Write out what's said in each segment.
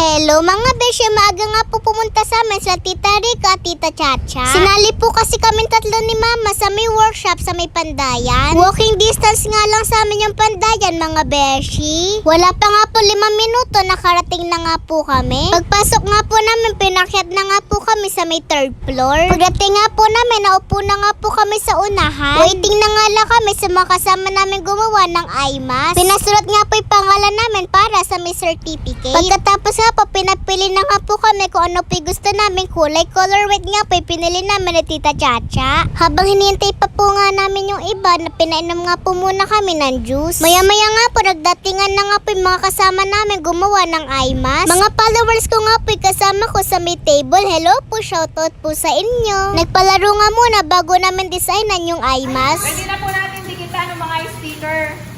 Hello mga besya, maaga nga po pumunta sa amin sa Tita Rica at Tita Chacha. Sinali po kasi kami tatlo ni Mama sa may workshop sa may Pandayan. Walking distance nga lang sa amin yung Pandayan mga beshi. Wala pa nga po limang minuto, nakarating na nga po kami. Pagpasok nga po namin, pinakyat na nga po kami sa may third floor. Pagdating nga po namin, naupo na nga po kami sa unahan. Waiting na nga lang kami sa mga kasama namin gumawa ng IMAS. Pinasulat nga po yung pangalan namin para sa may certificate. Pagkatapos nga po, pinapili na nga po kami kung ano po gusto namin kulay. Color white nga po, pinili namin ni Tita Chacha. Habang hinihintay pa po nga namin yung iba, na pinainom nga po muna kami ng juice. Maya-maya nga po, nagdatingan na nga po yung mga kasama namin gumawa ng IMAS. Mga followers ko nga po kasama ko sa may table. Hello po, shoutout po sa inyo. Nagpalaro nga muna bago namin designan yung IMAS. Pwede na po natin dikitan ng mga sticker.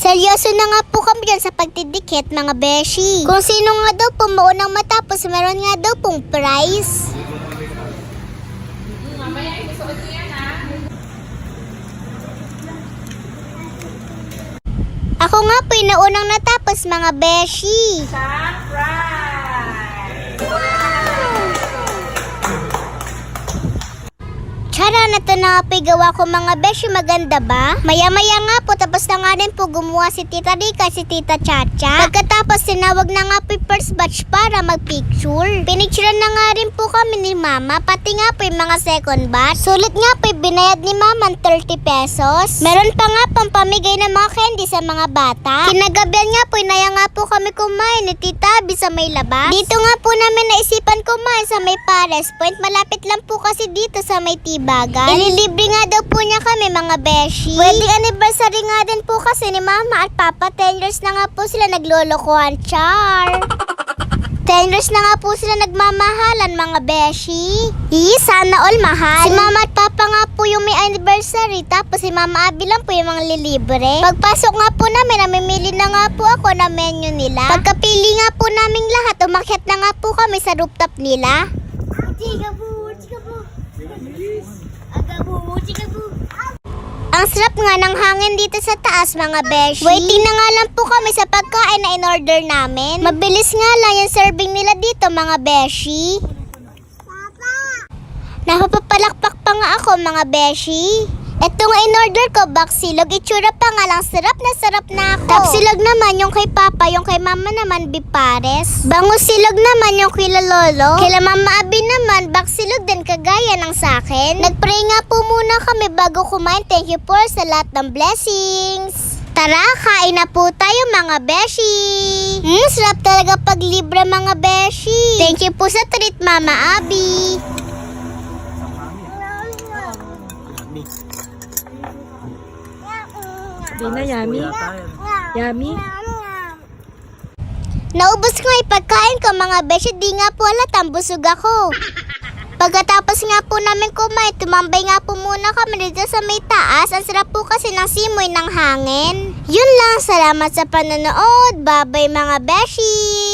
Seryoso na nga po kami dyan sa pagtidikit mga beshi. Kung sino nga daw po maunang matapos, meron nga daw pong prize. Ako nga po yung naunang natapos mga beshi. Surprise! Tsara na to na nga po yung gawa ko mga beshi, maganda ba? Maya-maya nga po, tapos na nga rin po gumawa si Tita Rika, si Tita Chacha. Pagkatapos, tinawag na nga po first batch para magpicture. Pinicturean na nga rin po kami ni Mama, pati nga po yung mga second batch. Sulit nga po binayad ni Mama ng 30 pesos. Meron pa nga pang pamigay ng mga candy sa mga bata. Kinagabihan nga po, inaya nga po kami kumain ni Tita Abby sa may labas. Dito nga po namin naisipan kumain sa may Pares Point. Malapit lang po kasi dito sa may Tibagan. Ililibre nga daw po niya kami mga beshi. Wedding anniversary nga din po kasi ni Mama at Papa. 10 years na nga po sila naglolokohan. Char! 10 years na nga po sila nagmamahalan mga beshi. Ii, sana all mahal. Si mama at papa nga po yung may anniversary. Tapos si mama Abi lang po yung mga lilibre. Pagpasok nga po namin, namimili na nga po ako na menu nila. Pagkapili nga po naming lahat, umakyat na nga po kami sa rooftop nila. Chika po, chika po. Aga po, chika po. Ang sarap nga ng hangin dito sa taas mga beshi. Waiting na nga lang po kami sa pagkain na in-order namin. Mabilis nga lang yung serving nila dito mga beshi. Napapapalakpak pa nga ako mga beshi. Ito in-order ko, baksilog. Itsura pa nga lang, sarap na sarap na ako. Tapsilog naman yung kay Papa, yung kay Mama naman, bipares. Bangus silog naman yung kila Lolo. Kila Mama Abi naman, baksilog din kagaya ng sakin. Nagpray nga po muna kami bago kumain. Thank you po sa lahat ng blessings. Tara, kain na po tayo mga beshi. Hmm, sarap talaga pag libre mga beshi. Thank you po sa treat, Mama Abi. Di na yummy? Yummy? Naubos ko yung pagkain ko mga beshi, di nga po alat busog ako. Pagkatapos nga po namin kumain, tumambay nga po muna kami dito sa may taas. Ang sarap po kasi ng simoy ng hangin. Yun lang, salamat sa panonood. Bye-bye mga beshi!